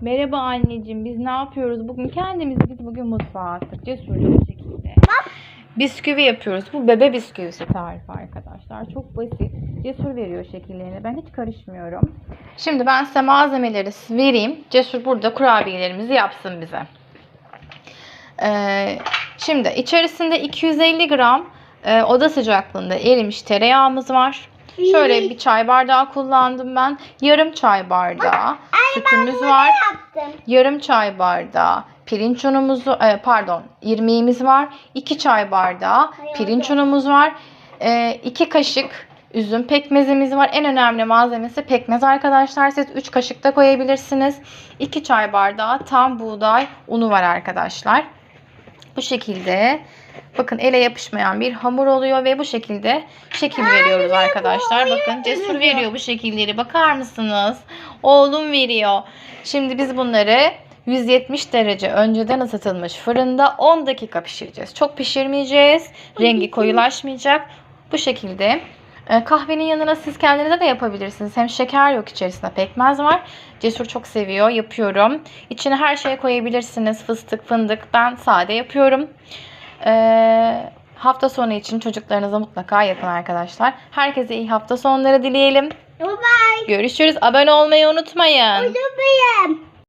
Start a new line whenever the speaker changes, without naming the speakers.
Merhaba anneciğim. Biz ne yapıyoruz? Bugün kendimiz biz bugün mutfağa attık. Cesurca bu şekilde. Bisküvi yapıyoruz. Bu bebe bisküvisi tarifi arkadaşlar. Çok basit. Cesur veriyor şekillerini. Ben hiç karışmıyorum. Şimdi ben size malzemeleri vereyim. Cesur burada kurabiyelerimizi yapsın bize. Ee, şimdi içerisinde 250 gram e, oda sıcaklığında erimiş tereyağımız var. Şöyle bir çay bardağı kullandım ben. Yarım çay bardağı sütümüz var. Yarım çay bardağı pirinç unumuz e, pardon irmiğimiz var. 2 çay bardağı pirinç unumuz var. 2 kaşık üzüm pekmezimiz var. En önemli malzemesi pekmez arkadaşlar. Siz 3 kaşık da koyabilirsiniz. 2 çay bardağı tam buğday unu var arkadaşlar. Bu şekilde bakın ele yapışmayan bir hamur oluyor ve bu şekilde şekil veriyoruz arkadaşlar. Bakın cesur veriyor bu şekilleri. Bakar mısınız? Oğlum veriyor. Şimdi biz bunları 170 derece önceden ısıtılmış fırında 10 dakika pişireceğiz. Çok pişirmeyeceğiz. Rengi koyulaşmayacak. Bu şekilde kahvenin yanına siz kendinize de yapabilirsiniz. Hem şeker yok içerisinde pekmez var. Cesur çok seviyor. Yapıyorum. İçine her şey koyabilirsiniz. Fıstık, fındık. Ben sade yapıyorum. Ee, hafta sonu için çocuklarınıza mutlaka yapın arkadaşlar. Herkese iyi hafta sonları dileyelim.
Bye bye.
Görüşürüz. Abone olmayı unutmayın.
Bebeğim.